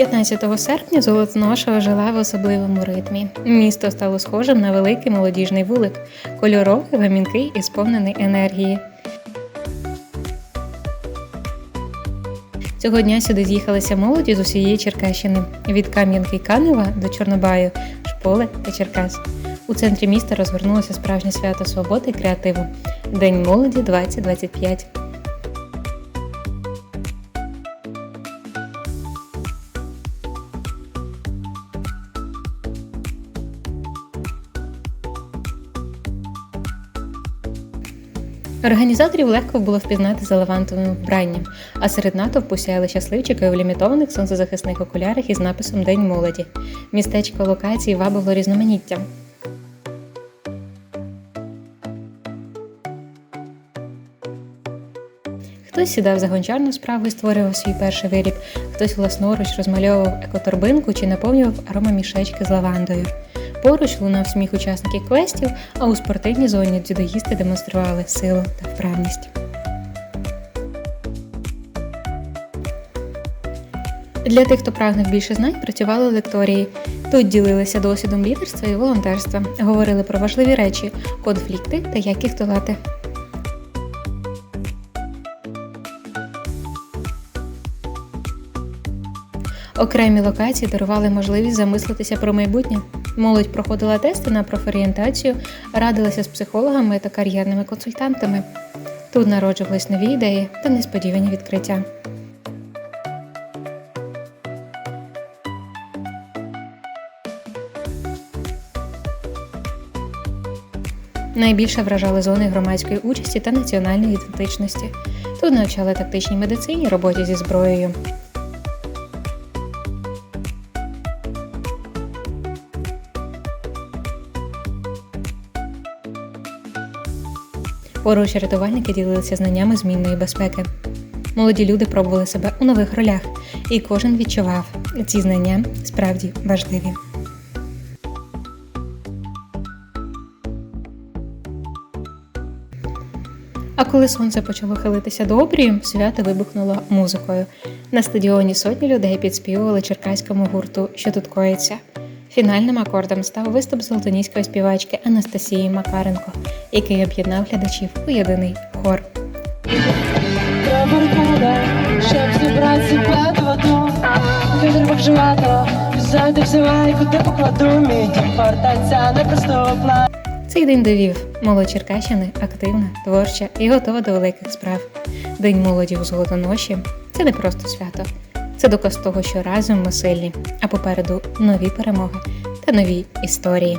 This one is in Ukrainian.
15 серпня Золотоноша жила в особливому ритмі. Місто стало схожим на великий молодіжний вулик, кольоровий, гамінкий і сповнений енергії. Цього дня сюди з'їхалися молоді з усієї Черкащини від Кам'янки Канева до Чорнобаю, Шполи та Черкас. У центрі міста розгорнулося справжнє свято свободи і креативу День молоді 2025. Організаторів легко було впізнати за лавантовим вбранням, а серед натовпу сяяли щасливчики у лімітованих сонцезахисних окулярах із написом День молоді. Містечко локації вабило різноманіттям. Хтось сідав за гончарну справу і створював свій перший виріб, хтось власноруч розмальовував екоторбинку чи наповнював аромамішечки з лавандою. Поруч лунав сміх учасників квестів, а у спортивній зоні дзюдоїсти демонстрували силу та вправність. Для тих, хто прагнув більше знань, працювали лекторії. Тут ділилися досвідом лідерства і волонтерства, говорили про важливі речі, конфлікти та як їх долати. Окремі локації дарували можливість замислитися про майбутнє. Молодь проходила тести на профорієнтацію, радилася з психологами та кар'єрними консультантами. Тут народжувались нові ідеї та несподівані відкриття. Найбільше вражали зони громадської участі та національної ідентичності. Тут навчали тактичній медицині, роботі зі зброєю. Поруч рятувальники ділилися знаннями змінної безпеки. Молоді люди пробували себе у нових ролях, і кожен відчував, ці знання справді важливі. А коли сонце почало хилитися до обрію, свято вибухнуло музикою. На стадіоні сотні людей підспівували черкаському гурту, що тут коїться. Фінальним акордом став виступ золотоніської співачки Анастасії Макаренко, який об'єднав глядачів у єдиний хор. Щоб зібрати себе до одну Вітер вживато, взяти взивай, куди покладу Мій фортеця неприступна Цей день довів молодь Черкащини активна, творча і готова до великих справ. День молоді у Золотоноші це не просто свято, це доказ того, що разом ми сильні, а попереду нові перемоги та нові історії.